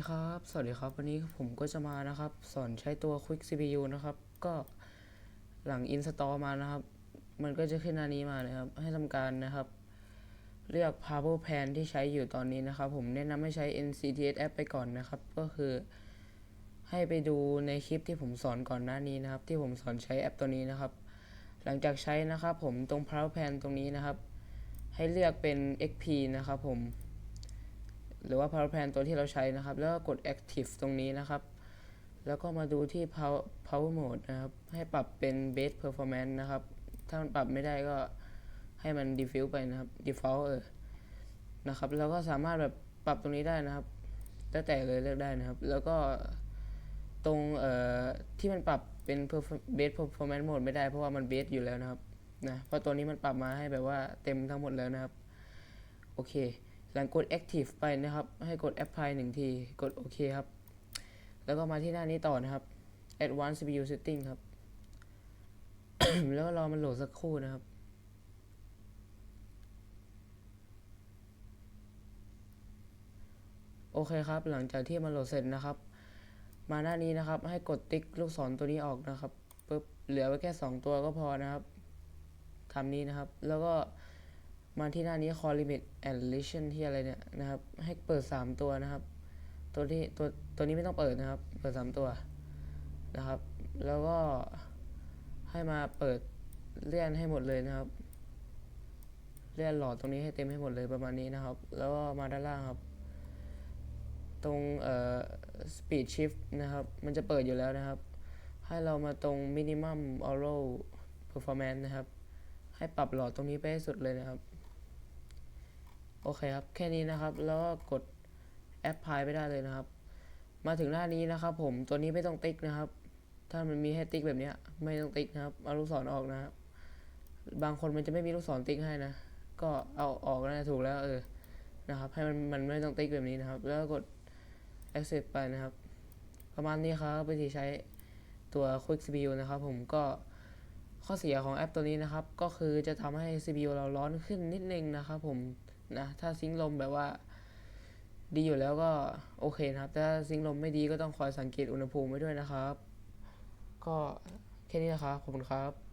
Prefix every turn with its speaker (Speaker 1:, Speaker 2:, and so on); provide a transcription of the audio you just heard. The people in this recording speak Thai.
Speaker 1: สวัสดีครับ วันนี้ผมก็จะมานะครับ สอนใช้ตัว Quick CPU นะครับ ก็หลัง install มานะครับ มันก็จะขึ้นหน้านี้มานะครับ ให้ทำการนะครับ เลือก power plan ที่ใช้อยู่ตอนนี้นะครับ ผมแนะนำให้ใช้ NCTS app ไปก่อนนะครับ ก็คือ ให้ไปดูในคลิปที่ผมสอนก่อนหน้านี้นะครับ ที่ผมสอนใช้แอปตัวนี้นะครับ หลังจากใช้นะครับ ผมตรง power plan ตรงนี้นะครับ ให้เลือกเป็น XP นะครับผม หรือว่า power plan ตัวที่เราใช้นะครับ แล้วก็กด active ตรงนี้นะครับ แล้วก็มาดูที่ power power mode นะครับ ให้ปรับเป็น base performance นะครับ ถ้ามันปรับไม่ได้ก็ให้มัน default ไปนะครับ default เออ นะครับแล้วก็สามารถแบบปรับตรงนี้ได้นะครับแล้วแต่เลยเลือกได้นะครับ แล้วก็ตรงเอ่อที่มันปรับเป็น base performance mode ไม่ได้เพราะว่ามัน base อยู่แล้วนะครับนะ เพราะตัวนี้มันปรับมาให้แบบว่าเต็มทั้งหมดแล้วนะครับ โอเค หลังกด active ไปนะครับ ให้กด apply หนึ่งที กดโอเคครับ แล้วก็มาที่หน้านี้ต่อนะครับ advanced CPU setting ครับ แล้วก็รอมันโหลดสักครู่นะครับโอเคครับ หลังจากที่มันโหลดเสร็จนะครับ มาหน้านี้นะครับ ให้กดติ๊กลูกศรตัวนี้ออกนะครับปุ๊บเหลือไว้แค่ 2 ตัวก็พอนะครับคำนี้นะครับ แล้วก็ มาที่หน้านี้ call limit and relation ที่อะไรเนี่ยนะครับ ให้เปิด 3 ตัวนะครับ ตัวที่ตัวตัวนี้ไม่ต้องเปิดนะครับ เปิด 3 ตัวนะครับ แล้วก็ให้มาเปิดเลื่อนให้หมดเลยนะครับ เลื่อนหลอดตรงนี้ให้เต็มให้หมดเลยประมาณนี้นะครับ แล้วก็มาด้านล่างครับ ตรงเอ่อ speed shift นะครับ มันจะเปิดอยู่แล้วนะครับ ให้เรามาตรง minimum oral performance นะครับ ให้ปรับหลอดตรงนี้ไปให้สุดเลยนะครับ โอเคครับ แค่นี้นะครับ แล้วก็กด apply ไปได้เลยนะครับ มาถึงหน้านี้นะครับ ผม ตัวนี้ไม่ต้องติ๊กนะครับ ถ้ามันมีให้ติ๊กแบบนี้ไม่ต้องติ๊กนะครับ เอาลูกศรออกนะครับ บางคนมันจะไม่มีลูกศรติ๊กให้นะ ก็เอาออกนะถูกแล้วเออ นะครับ ให้มันมันไม่ต้องติ๊กแบบนี้นะครับ แล้วก็กด accept ไปนะครับ ประมาณนี้ครับวิธีใช้ตัว Quick CPU นะครับ ผมก็ข้อเสียของแอปตัวนี้นะครับ ก็คือจะทำให้ CPU เราร้อนขึ้นนิดนึงนะครับ ผม นะ ถ้าซิงลมแบบว่า ดีอยู่แล้วก็โอเคนะครับถ้าซิงลมไม่ดีก็ต้องคอยสังเกตอุณหภูมิไว้ด้วยนะครับ ก็แค่นี้นะครับ ขอบคุณครับ